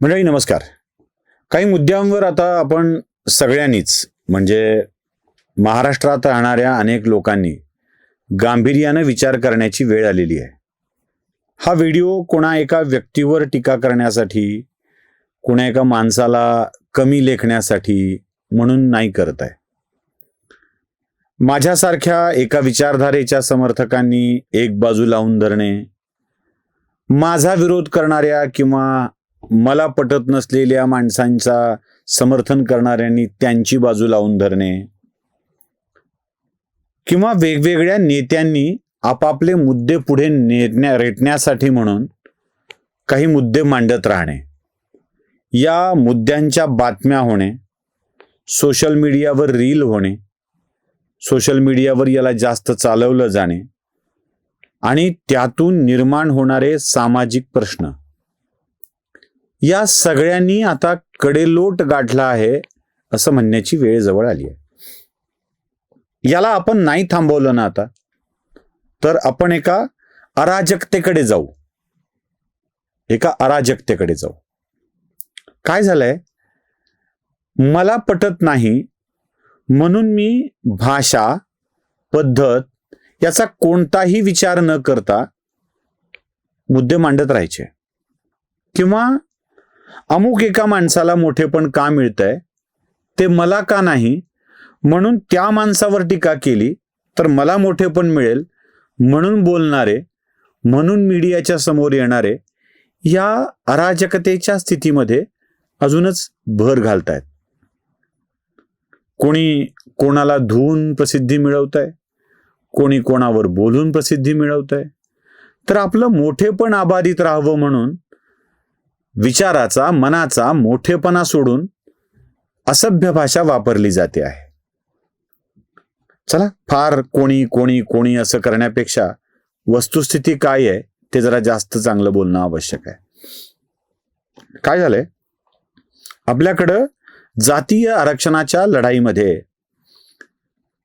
मंडळी नमस्कार. काही मुद्द्यांवर आता आपण सगळ्यांनीच म्हणजे महाराष्ट्रात राहणाऱ्या अनेक लोकांनी गांभीर्यानं विचार करण्याची वेळ आलेली आहे. हा व्हिडिओ कोणा एका व्यक्तीवर टीका करण्यासाठी कोणा एका माणसाला कमी लेखण्यासाठी म्हणून नाही करत आहे. माझ्यासारख्या एका विचारधारेच्या समर्थकांनी एक बाजू लावून धरणे माझा विरोध करणाऱ्या किंवा मला पटत नसलेल्या माणसांचा समर्थन करणाऱ्यांनी त्यांची बाजू लावून धरणे. किंवा वेगवेगळ्या नेत्यांनी आपापले मुद्दे पुढे नेटण्या रेटण्यासाठी म्हणून काही मुद्दे मांडत राहणे. या मुद्द्यांच्या बातम्या होणे सोशल मीडियावर रील होणे सोशल मीडियावर याला जास्त चालवलं जाणे आणि त्यातून निर्माण होणारे सामाजिक प्रश्न. या सगळ्यांनी आता कडेलोट गाठला आहे असं म्हणण्याची वेळ जवळ आली आहे. याला आपण नाही थांबवलं ना आता तर आपण एका अराजकतेकडे जाऊ. एका अराजकतेकडे जाऊ. काय झालंय? मला पटत नाही म्हणून मी भाषा पद्धत याचा कोणताही विचार न करता मुद्दे मांडत राहायचे. किंवा अमुक एका माणसाला मोठेपण का मिळतंय? ते मला का नाही? म्हणून त्या माणसावर टीका केली तर मला मोठेपण मिळेल. म्हणून बोलणारे म्हणून मीडियाच्या समोर येणारे या अराजकतेच्या स्थितीमध्ये अजूनच भर घालतायत. कोणी कोणाला धुवून प्रसिद्धी मिळवत आहे कोणी कोणावर बोलून प्रसिद्धी मिळवत आहे तर आपलं मोठेपण आबाधित राहावं म्हणून विचाराचा मनाचा मोठेपणा सोडून असभ्य भाषा वापरली जाते आहे. चला फार कोणी कोणी कोणी असं करण्यापेक्षा वस्तुस्थिती काय आहे ते जरा जास्त चांगलं बोलणं आवश्यक आहे. काय झालंय? आपल्याकडं जातीय आरक्षणाच्या लढाईमध्ये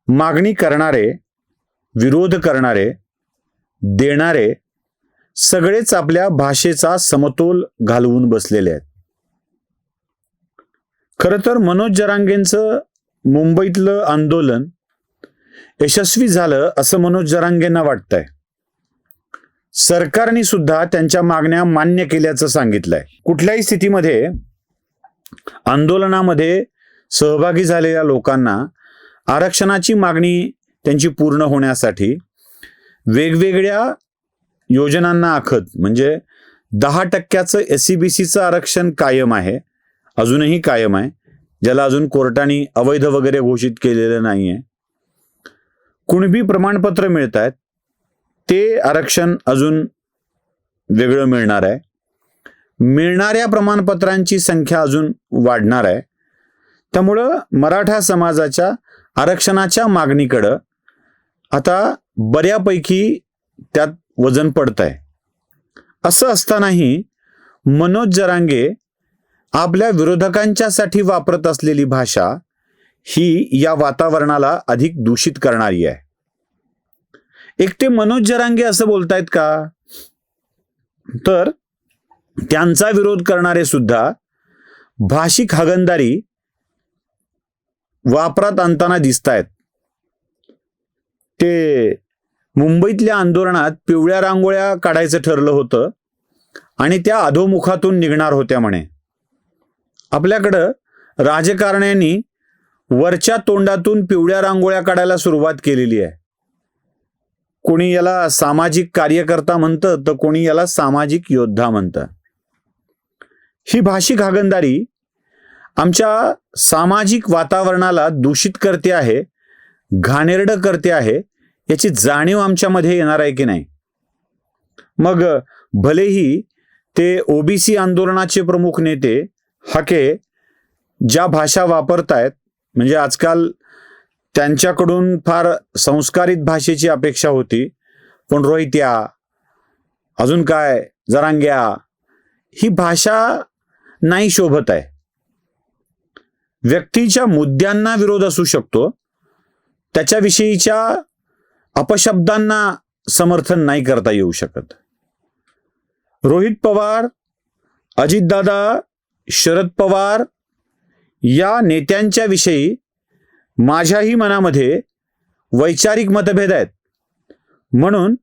मागणी करणारे विरोध करणारे देणारे सगळेच आपल्या भाषेचा समतोल घालवून बसलेले आहेत. खर तर मनोज जरांगेंचं मुंबईतलं आंदोलन यशस्वी झालं असं मनोज जरांगेंना वाटतंय. सरकारने सुद्धा त्यांच्या मागण्या मान्य केल्याचं सांगितलंय. कुठल्याही स्थितीमध्ये आंदोलनामध्ये सहभागी झालेल्या लोकांना आरक्षणाची मागणी त्यांची पूर्ण होण्यासाठी वेगवेगळ्या योजनांना आखत. म्हणजे दहा टक्क्याचं एस सी बी सीचं आरक्षण कायम आहे. अजूनही कायम आहे. ज्याला अजून कोर्टाने अवैध वगैरे घोषित केलेलं नाही आहे कुणबी प्रमाणपत्र मिळत आहेत ते आरक्षण अजून वेगळं मिळणार आहे. मिळणाऱ्या प्रमाणपत्रांची संख्या अजून वाढणार आहे. त्यामुळं मराठा समाजाच्या आरक्षणाच्या मागणीकडं आता बऱ्यापैकी त्यात वजन पडत आहे असं असतानाही मनोज जरांगे आपल्या विरोधकांच्यासाठी वापरत असलेली भाषा ही या वातावरणाला अधिक दूषित करणारी आहे. एकटे मनोज जरांगे असं बोलतायत का? तर त्यांचा विरोध करणारे सुद्धा भाषिक हगंदारी वापरात आणताना दिसत आहेत ते मुंबईतल्या आंदोलनात पिवळ्या रांगोळ्या काढायचं ठरलं होतं आणि त्या अधोमुखातून निघणार होत्या म्हणे. आपल्याकडं राजकारण्यांनी वरच्या तोंडातून पिवळ्या रांगोळ्या काढायला सुरुवात केलेली आहे. कोणी याला सामाजिक कार्यकर्ता म्हणतं तर कोणी याला सामाजिक योद्धा म्हणतं. ही भाषिक हागंदारी आमच्या सामाजिक वातावरणाला दूषित करते आहे घाणेरडं करते आहे याची जाणीव आमच्यामध्ये येणार आहे की नाही? मग भलेही ते ओबीसी आंदोलनाचे प्रमुख नेते हाके ज्या भाषा वापरतायत म्हणजे आजकाल त्यांच्याकडून फार संस्कारित भाषेची अपेक्षा होती पण रोहित्या अजून काय जरांग्या ही भाषा नाही शोभत आहे. व्यक्तीच्या मुद्द्यांना विरोध असू शकतो त्याच्याविषयीच्या अपशब्दांना समर्थन नाही करता येऊ शकत. रोहित पवार अजितदादा शरद पवार या नेत्यांच्या विषयी माझ्याही मनामध्ये वैचारिक मतभेद आहेत. म्हणून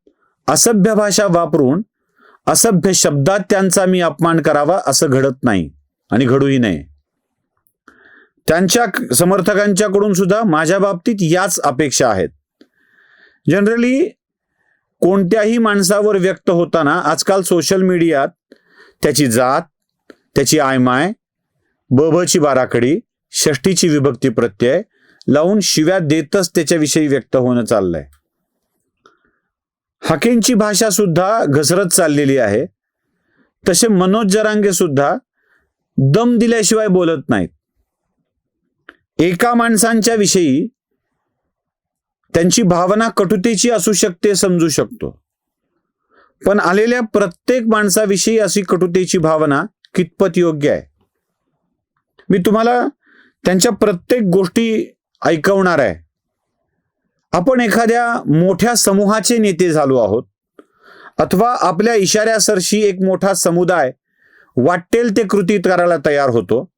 असभ्य भाषा वापरून असभ्य शब्दात त्यांचा मी अपमान करावा असं घडत नाही आणि घडूही नये त्यांच्या समर्थकांच्याकडून सुद्धा माझ्या बाबतीत याच अपेक्षा आहेत. जनरली कोणत्याही माणसावर व्यक्त होताना आजकाल सोशल मीडियात त्याची जात त्याची आयमाय बबची बाराखडी षष्टीची विभक्ती प्रत्यय लावून शिव्या देतच त्याच्याविषयी व्यक्त होणं चाललंय. हकेंची भाषा सुद्धा घसरत चाललेली आहे. तसे मनोज जरांगे सुद्धा दम दिल्याशिवाय बोलत नाहीत. एका माणसांच्या विषयी त्यांची भावना कटुतेची असू शकते समजू शकतो. पण आलेल्या प्रत्येक माणसाविषयी अशी कटुतेची भावना कितपत योग्य आहे? मी तुम्हाला त्यांच्या प्रत्येक गोष्टी ऐकवणार आहे. आपण एखाद्या मोठ्या समूहाचे नेते झालो आहोत अथवा आपल्या इशाऱ्यासरशी एक मोठा समुदाय वाटेल ते कृती करायला तयार होतो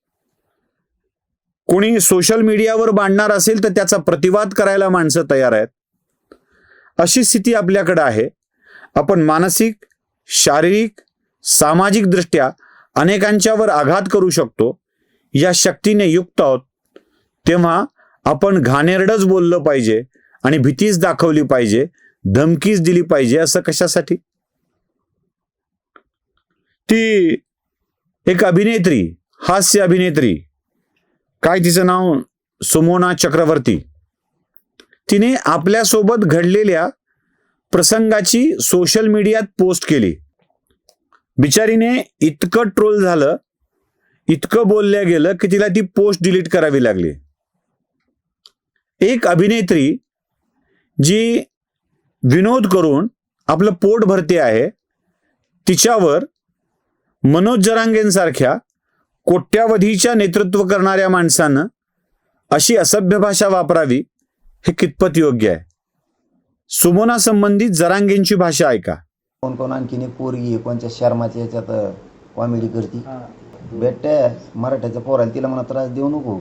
कोणी सोशल मीडियावर बांधणार असेल तर त्याचा प्रतिवाद करायला माणसं तयार आहेत. अशी स्थिती आपल्याकडे आहे. आपण मानसिक शारीरिक सामाजिक दृष्ट्या अनेकांच्यावर आघात करू शकतो. या शक्तीने युक्त आहोत. तेव्हा आपण घाणेरडच बोललं पाहिजे आणि भीतीच दाखवली पाहिजे धमकीच दिली पाहिजे असं कशासाठी? ती एक अभिनेत्री हास्य अभिनेत्री काय तिचं नाव? सुमोना चक्रवर्ती. तिने आपल्यासोबत घडलेल्या प्रसंगाची सोशल मीडियात पोस्ट केली. बिचारीने इतकं ट्रोल झालं इतकं बोलल्या गेलं की तिला ती पोस्ट डिलीट करावी लागली. एक अभिनेत्री जी विनोद करून आपलं पोट भरते आहे तिच्यावर मनोज जरांगेंसारख्या कोट्यावधीच्या नेतृत्व करणाऱ्या माणसानं अशी असभ्य भाषा वापरावी हे कितपत योग्य आहे? सुमोना संबंधित जरांगेंची भाषा ऐका. कोण कोण आणखीन एक पोरगी आहे, कोणत्या शर्माच्या याच्यात कॉमेडी करते. बेटे मराठ्याच्या पोराला तिला म्हणा त्रास देऊ नको.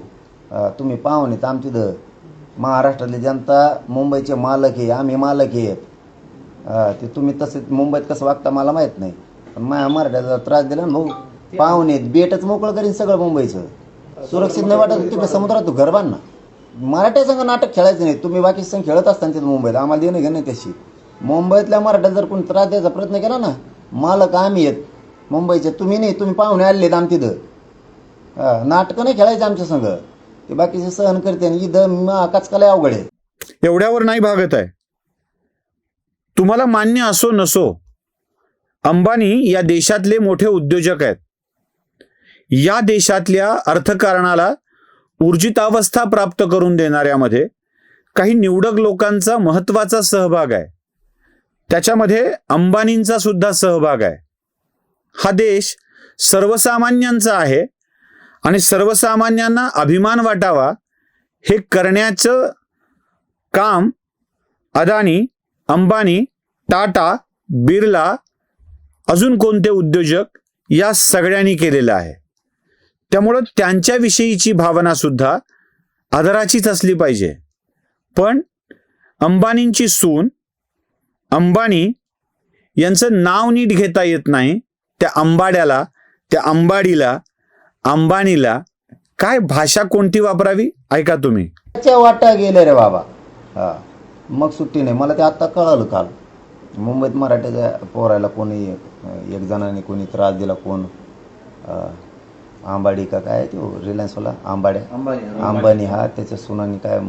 अं, तुम्ही पाहुणे तर आमची द महाराष्ट्रातली जनता मुंबईचे मालक आहे आम्ही मालक आहेत अं, ते तुम्ही तसे मुंबईत कसं वागता मला माहीत नाही. पण माझ्या मराठ्याचा त्रास दिला ना भाऊ. पाहुणे आहेत, बेटच मोकळं करीन सगळं मुंबईचं. सुरक्षित नाही वाटत तिकडे समुद्रात तू घर बांध ना. मराठ्या संघ नाटक खेळायचं नाही तुम्ही बाकी संघ खेळत असताना तिथं मुंबईत आम्हाला देणं घेणं नाही त्याशी. मुंबईतल्या मराठ्यात जर कोणी त्रास द्यायचा प्रयत्न केला ना मालक आम्ही आहेत. मुंबईचे तुम्ही नाही तुम्ही पाहुणे आलेत आम तिथं. हा, नाटकं नाही खेळायचं आमच्या संघ. ते बाकीचे सहन करते आणि इथं कचकाला अवघड आहे. एवढ्यावर नाही भागत आहे. तुम्हाला मान्य असो नसो अंबानी या देशातले मोठे उद्योजक आहेत. या देशातल्या अर्थकारणाला ऊर्जितावस्था प्राप्त करून देणाऱ्यामध्ये काही निवडक लोकांचा महत्त्वाचा सहभाग आहे. त्याच्यामध्ये अंबानींचा सुद्धा सहभाग आहे. हा देश सर्वसामान्यांचा आहे आणि सर्वसामान्यांना अभिमान वाटावा हे करण्याचं काम अदानी अंबानी टाटा बिर्ला अजून कोणते उद्योजक या सगळ्यांनी केलेलं आहे. त्यामुळं त्यांच्याविषयीची भावना सुद्धा आदराचीच असली पाहिजे. पण अंबानींची सून अंबानी यांचं नाव नीट घेता येत नाही. त्या अंबाड्याला त्या अंबाडीला अंबानीला काय भाषा कोणती वापरावी? ऐका तुम्ही. वाटा गेले रे बाबा. हा. मग सुट्टी नाही. मला ते आत्ता कळालं काल. मुंबईत मराठ्याच्या पोरायला कोणी एक जणाने कोणी त्रास दिला कोण आंबाडी का काय तो रिलायन्सवाला आंबाड्या अंबानी हा. त्याच्या सुनानी काय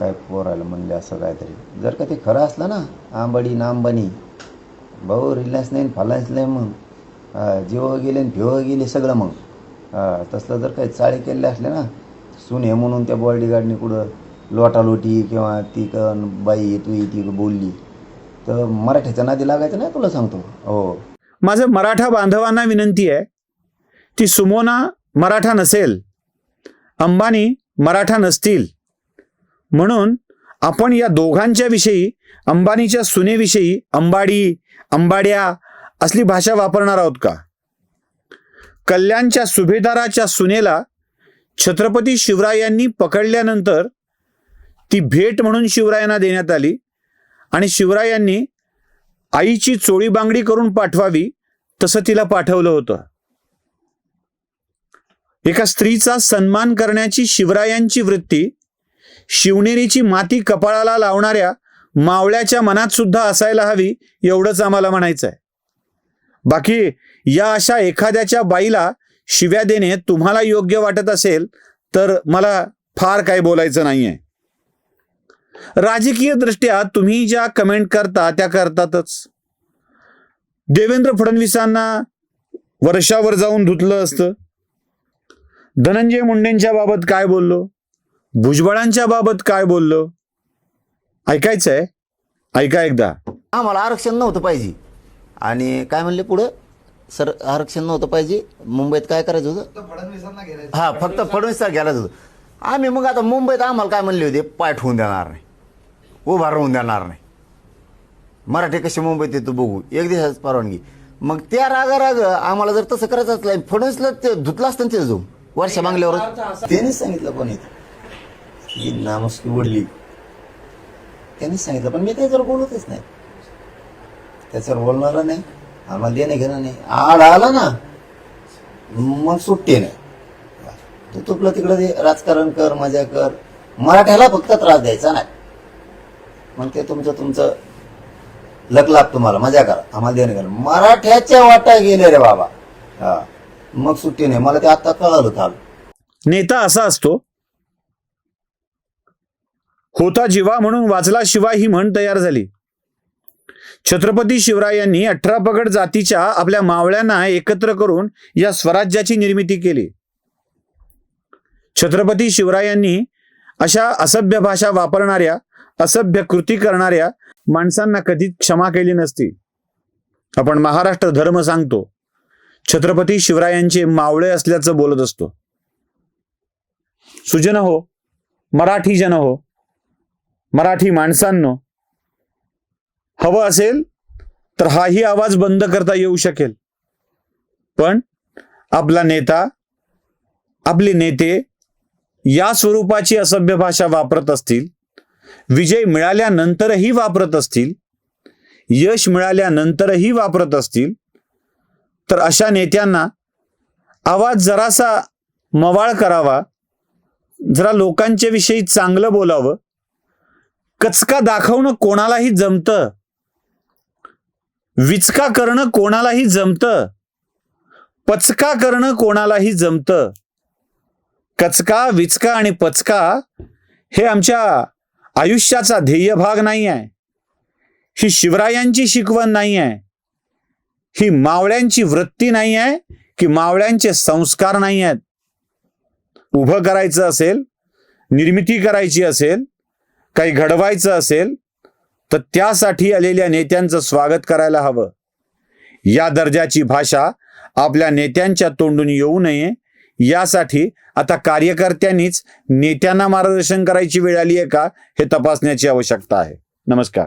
काय पोरायला म्हणले असं काहीतरी. जर का ते खरं असलं ना आंबाडी ना अंबानी भाऊ रिलायन्स नाही फालायन्स नाही मग. जिओ गेले आणि भिओ गेले सगळं मग. तसलं जर काही चाळी केले असले ना सून हे म्हणून त्या बॉडीगार्डने कुठं लोटालोटी किंवा ती क बाई तू ती बोलली. तर मराठ्याच्या नादी लागायचं नाही तुला सांगतो? हो. माझं मराठा बांधवांना विनंती आहे ती सुमोना मराठा नसेल. अंबानी मराठा नसतील. म्हणून आपण या दोघांच्या विषयी अंबानीच्या सुनेविषयी अंबाडी अंबाड्या असली भाषा वापरणार आहोत का? कल्याणच्या सुभेदाराच्या सुनेला छत्रपती शिवरायांनी पकडल्यानंतर ती भेट म्हणून शिवरायांना देण्यात आली आणि शिवरायांनी आईची चोळी बांगडी करून पाठवावी तसं तिला पाठवलं होतं. एका स्त्रीचा सन्मान करण्याची शिवरायांची वृत्ती शिवनेरीची माती कपाळाला लावणाऱ्या मावळ्याच्या मनात सुद्धा असायला हवी एवढंच आम्हाला म्हणायचं आहे बाकी या अशा एखाद्याच्या बाईला शिव्या देणे तुम्हाला योग्य वाटत असेल तर मला फार काही बोलायचं नाहीये. राजकीय दृष्ट्या तुम्ही ज्या कमेंट करता त्या करतातच. देवेंद्र फडणवीसांना वर्षावर जाऊन धुतलं असतं. धनंजय मुंडेंच्या बाबत काय बोललो? भुजबळांच्या बाबत काय बोललो? ऐकायचंय? ऐका एकदा. आम्हाला आरक्षण नव्हतं पाहिजे. आणि काय म्हणले पुढं? सर आरक्षण नव्हतं पाहिजे. मुंबईत काय करायचं होतं? हा फक्त फडणवीसला घ्यायलाच होतं. आम्ही मग आता मुंबईत आम्हाला काय म्हणले होते? पाय ठेवून देणार नाही. उभा राहून देणार नाही. मराठी कशी मुंबईत येतो बघू? एक दिवसाच परवानगी. मग त्या रागा राग आम्हाला जर तसं करायचं असलं फडणवीसला ते धुतलं असतं ना तिथं जाऊन. वर्ष मागल्यावर त्यांनीच सांगितलं कोणी ही नामस्की ओढली त्यांनीच सांगितलं पण मी त्याच्यावर बोलतच नाही. त्याच्यावर बोलणार नाही आम्हाला देणं घेणं नाही. आड आला ना मग सुट्टी नाही. तू तुपलं तिकडं ते राजकारण कर मजा कर. मराठ्याला फक्त त्रास द्यायचा नाही. मग ते तुमचं तुमचं लक लाभ तुम्हाला मजा करा. आम्हाला देणं घेणं. मराठ्याच्या वाटा गेले रे बाबा. हा. मग सुट्टी नाही. मला ते आता कळालं थाल नेता असा असतो होता जीवा म्हणून वाचला शिवा ही म्हण तयार झाली. छत्रपती शिवरायांनी अठरा पगड जातीच्या आपल्या मावळ्यांना एकत्र करून या स्वराज्याची निर्मिती केली. छत्रपती शिवरायांनी अशा असभ्य भाषा वापरणाऱ्या असभ्य कृती करणाऱ्या माणसांना कधीच क्षमा केली नसती. आपण महाराष्ट्र धर्म सांगतो छत्रपती शिवरायांचे मावळे असल्याचं बोलत असतो. सुजन हो मराठी जन हो मराठी माणसांनो हवं असेल तर हाही आवाज बंद करता येऊ शकेल. पण आपला नेता आपले नेते या स्वरूपाची असभ्य भाषा वापरत असतील विजय मिळाल्यानंतरही वापरत असतील यश मिळाल्यानंतरही वापरत असतील तर अशा नेत्यांना आवाज जरासा मवाळ करावा जरा लोकांच्या विषयी चांगलं बोलावं. कचका दाखवणं कोणालाही जमतं. विचका करणं कोणालाही जमतं. पचका करणं कोणालाही जमतं. कचका विचका आणि पचका हे आमच्या आयुष्याचा ध्येय भाग नाही आहे ही शिवरायांची शिकवण नाही आहे ही मावळ्यांची वृत्ती नाही आहे की मावळ्यांचे संस्कार नाही आहेत. उभं करायचं असेल निर्मिती करायची असेल काही घडवायचं असेल तर त्यासाठी आलेल्या नेत्यांचं स्वागत करायला हवं. या दर्जाची भाषा आपल्या नेत्यांच्या तोंडून येऊ नये. यासाठी आता कार्यकर्त्यांनीच नेत्यांना मार्गदर्शन करायची वेळ आली आहे का हे तपासण्याची आवश्यकता आहे. नमस्कार.